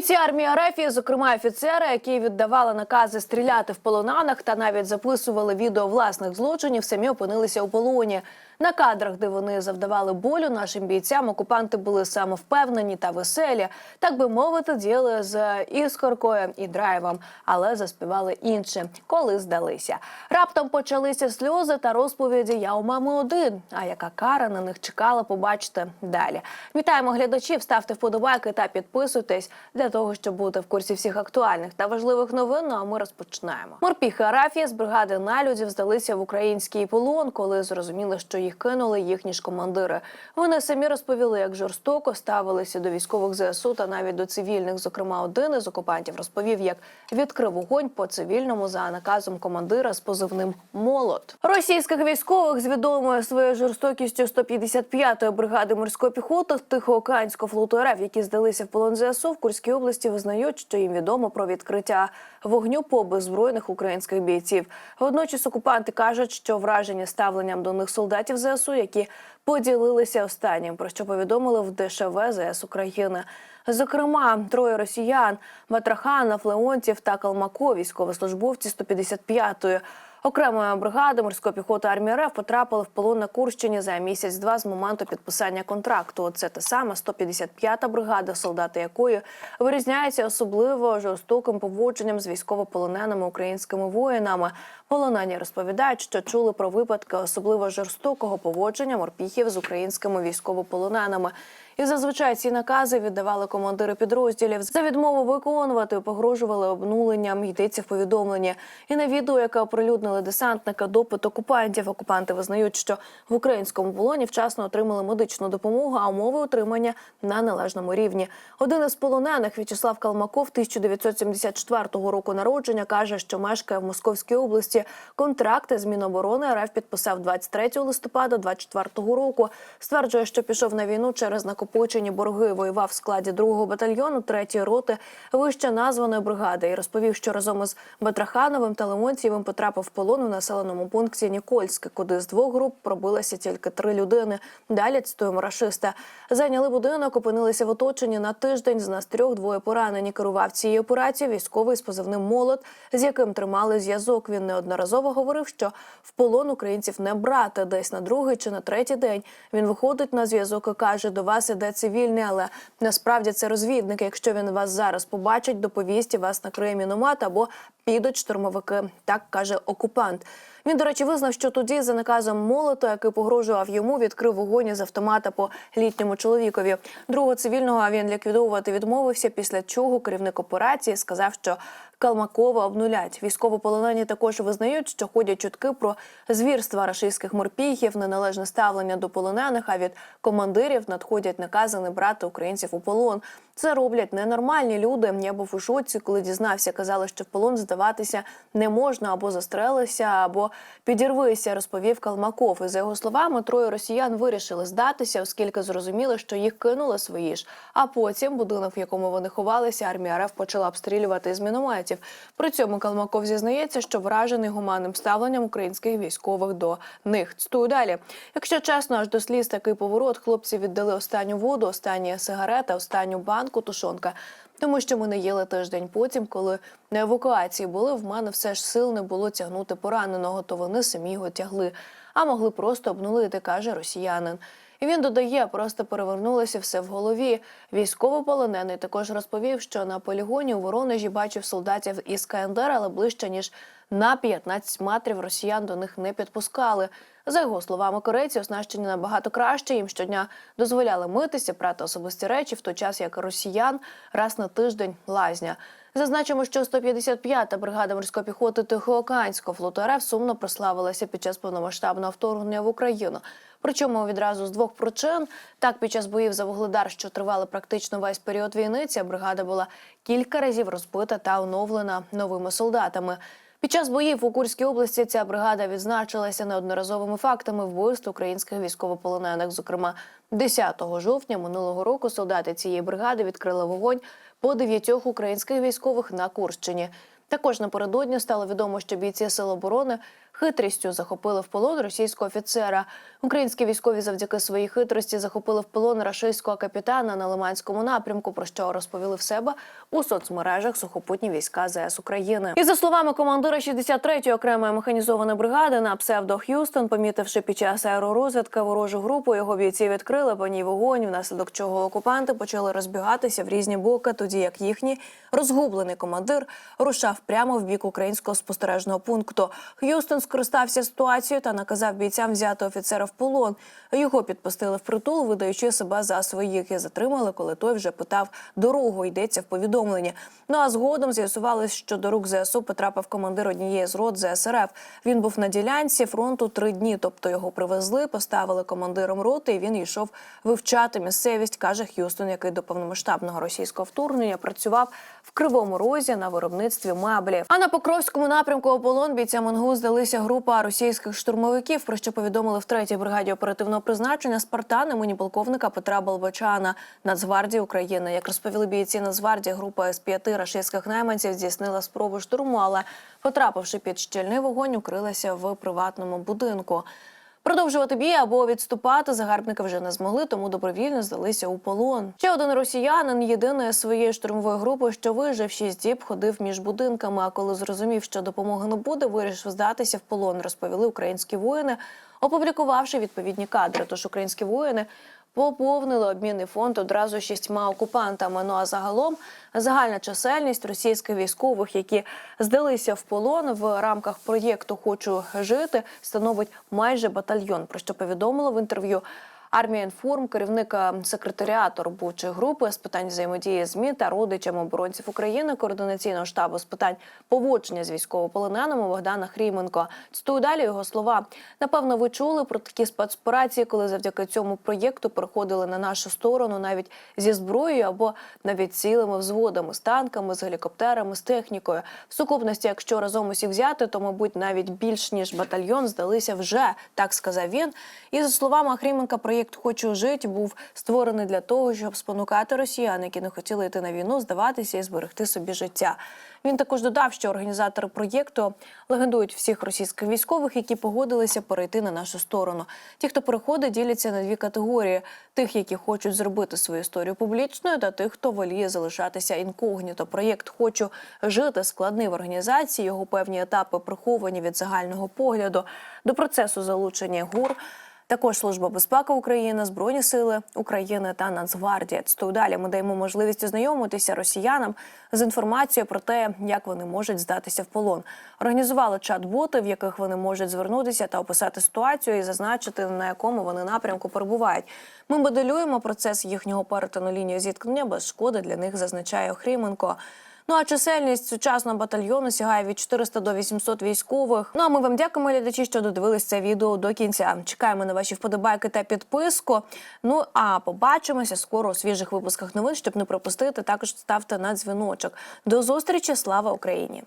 Бійці армії РФ, зокрема офіцери, які віддавали накази стріляти в полонанах та навіть записували відео власних злочинів, самі опинилися у полоні. На кадрах, де вони завдавали болю нашим бійцям, окупанти були самовпевнені та веселі, так би мовити, діяли з іскоркою і драйвом, але заспівали інше, коли здалися. Раптом почалися сльози та розповіді Я у мами один. А яка кара на них чекала, побачите далі. Вітаємо глядачів, ставте вподобайки та підписуйтесь для того, щоб бути в курсі всіх актуальних та важливих новин. Ну а ми розпочинаємо. Морпіхи Арафія з бригади налюдів здалися в український полон, коли зрозуміли, що їх кинули їхні ж командири. Вони самі розповіли, як жорстоко ставилися до військових ЗСУ та навіть до цивільних. Зокрема, один із окупантів розповів, як відкрив вогонь по цивільному за наказом командира з позивним Молот. Російських військових з відомою своєю жорстокістю 155-ї бригади морської піхоти Тихоокеанського флоту РФ, які здалися в полон ЗСУ в Курській області, визнають, що їм відомо про відкриття вогню по беззбройних українських бійців. Водночас окупанти кажуть, що вражені ставленням до них солдатів ЗСУ, які поділилися останнім, про що повідомили в ДШВ ЗС України. Зокрема, троє росіян Матраханов, Леонтів та Калмако, військовослужбовці 155-ї окремої бригади морської піхоти армії РФ потрапили в полон на Курщині за місяць-два з моменту підписання контракту. Це та сама 155-та бригада, солдати якої вирізняються особливо жорстоким поводженням з військовополоненими українськими воїнами. Полонені розповідають, що чули про випадки особливо жорстокого поводження морпіхів з українськими військовополоненими. І зазвичай ці накази віддавали командири підрозділів. За відмову виконувати погрожували обнуленням. Йдеться в повідомленні. І на відео, яке оприлюднили десантника, допит окупантів. Окупанти визнають, що в українському полоні вчасно отримали медичну допомогу, а умови утримання на належному рівні. Один із полонених В'ячеслав Калмаков 1974 року народження каже, що мешкає в Московській області. Контракти з Міноборони РФ підписав 23 листопада 24 року. Стверджує, що пішов на війну через накопичені борги. Воював в складі 2-го батальйону 3-ї роти вище названої бригади і розповів, що разом із Батрахановим та Лемонтьєвим потрапив в полон у населеному пункті Нікольське, куди з двох груп пробилися тільки три людини. Далі цитуємо рашиста. Зайняли будинок, опинилися в оточенні на тиждень. З нас трьох двоє поранені. Керував цією операцією військовий з позивним молот, з яким тримали зв'язок. Він неодноразово говорив, що в полон українців не брати десь на другий чи на третій день. Він виходить на зв'язок і каже: до вас іде цивільний, але насправді це розвідники. Якщо він вас зараз побачить, доповість і вас накриє міномет або підуть штурмовики. Так каже окупант. Він, до речі, визнав, що тоді за наказом молота, який погрожував йому, відкрив вогонь із автомата по літньому чоловікові. Другого цивільного він ліквідовувати відмовився. Після чого керівник операції сказав, що Калмакова обнулять. Військовополонені також визнають, що ходять чутки про звірства рашистських морпіхів, неналежне ставлення до полонених. А від командирів надходять накази не брати українців у полон. Це роблять ненормальні люди. Я був у шоці, коли дізнався. Казали, що в полон здаватися не можна або застрелися, або підірвися. Розповів Калмаков. І за його словами, троє росіян вирішили здатися, оскільки зрозуміли, що їх кинули свої ж. А потім будинок, в якому вони ховалися, армія РФ почала обстрілювати з мінометів. При цьому Калмаков зізнається, що вражений гуманним ставленням українських військових до них. Цитую далі. Якщо чесно, аж до сліз такий поворот, хлопці віддали останню воду, останні сигарети, останню банку тушонка. Тому що ми не їли тиждень. Потім, коли на евакуації були, в мене все ж сил не було тягнути пораненого, то вони самі його тягли, а могли просто обнулити, каже росіянин. І він додає, просто перевернулося все в голові. Військовополонений також розповів, що на полігоні у Воронежі бачив солдатів із КНДР, але ближче ніж на 15 метрів росіян до них не підпускали. За його словами, корейці оснащені набагато краще. Їм щодня дозволяли митися, прати особисті речі, в той час як росіян раз на тиждень лазня. Зазначимо, що 155-та бригада морської піхоти Тихоокеанського флоту РФ сумно прославилася під час повномасштабного вторгнення в Україну. Причому відразу з двох причин так під час боїв за вугледар, що тривали практично весь період війни, ця бригада була кілька разів розбита та оновлена новими солдатами. Під час боїв у Курській області ця бригада відзначилася неодноразовими фактами вбивств українських військовополонених. Зокрема, 10 жовтня минулого року солдати цієї бригади відкрили вогонь по дев'ятьох українських військових на Курщині. Також напередодні стало відомо, що бійці Сил оборони хитрістю захопили в полон російського офіцера. Українські військові завдяки своїй хитрості захопили в полон рашистського капітана на Лиманському напрямку, про що розповіли в себе у соцмережах сухопутні війська ЗС України. І за словами командира 63-ї окремої механізованої бригади на псевдо Х'юстон, помітивши під час аеророзвідки ворожу групу, його бійці відкрили по ній вогонь, внаслідок чого окупанти почали розбігатися в різні боки, тоді як їхній розгублений командир рушав прямо в бік українського спостережного пункту. Х'юстон скористався ситуацією та наказав бійцям взяти офіцера в полон. Його підпустили в притул, видаючи себе за своїх і затримали, коли той вже питав дорогу. Йдеться в повідомленні. Ну а згодом з'ясувалось, що до рук ЗСУ потрапив командир однієї з рот ЗСРФ. Він був на ділянці фронту три дні. Тобто його привезли, поставили командиром роти, і він йшов вивчати місцевість, каже Х'юстон, який до повномасштабного російського вторгнення працював в кривому розі на виробництві меблів. А на Покровському напрямку у полон бійцям МНГУ здалися група російських штурмовиків, про що повідомили в третій бригаді оперативного призначення Спартан імені полковника Петра Болбачана Нацгвардії України. Як розповіли бійці Нацгвардії, група з п'яти рашистських найманців здійснила спробу штурму, але потрапивши під щільний вогонь, укрилася в приватному будинку. Продовжувати бій або відступати загарбники вже не змогли, тому добровільно здалися у полон. Ще один росіянин, єдиної своєї штурмової групи, що вижив шість діб, ходив між будинками. А коли зрозумів, що допомоги не буде, вирішив здатися в полон. Розповіли українські воїни, опублікувавши відповідні кадри. Тож українські воїни поповнили обмінний фонд одразу шістьма окупантами. Ну а загалом загальна чисельність російських військових, які здалися в полон в рамках проєкту Хочу жити, становить майже батальйон. Про що повідомила в інтерв'ю. Армія інформ, керівник е, секретаріату робочої групи з питань взаємодії змі та родичам оборонців України, координаційного штабу з питань поводження з військовополоненими Богдана Хріменко. Цитую далі його слова. Напевно, ви чули про такі спецоперації, коли завдяки цьому проєкту переходили на нашу сторону навіть зі зброєю або навіть цілими взводами, з танками, з гелікоптерами, з технікою. В сукупності, якщо разом усіх взяти, то мабуть навіть більш ніж батальйон здалися вже так сказав він. І за словами Хріменка, проєкт Хочу жити був створений для того, щоб спонукати росіян, які не хотіли йти на війну, здаватися і зберегти собі життя. Він також додав, що організатори проєкту легендують всіх російських військових, які погодилися перейти на нашу сторону. Ті, хто переходить, діляться на дві категорії: тих, які хочуть зробити свою історію публічною, та тих, хто воліє залишатися інкогніто. Проєкт Хочу жити складний в організації. Його певні етапи приховані від загального погляду до процесу залучення гур. Також служба безпеки України, збройні сили України та Нацгвардія. Цитую далі ми даємо можливість ознайомитися росіянам з інформацією про те, як вони можуть здатися в полон. Організували чат-боти, в яких вони можуть звернутися та описати ситуацію і зазначити на якому вони напрямку перебувають. Ми моделюємо процес їхнього перетину лінії зіткнення без шкоди для них, зазначає Охріменко. Ну а чисельність сучасного батальйону сягає від 400 до 800 військових. Ну а ми вам дякуємо, глядачі, що додивились це відео до кінця. Чекаємо на ваші вподобайки та підписку. Ну а побачимося скоро у свіжих випусках новин, щоб не пропустити. Також ставте на дзвіночок. До зустрічі! Слава Україні!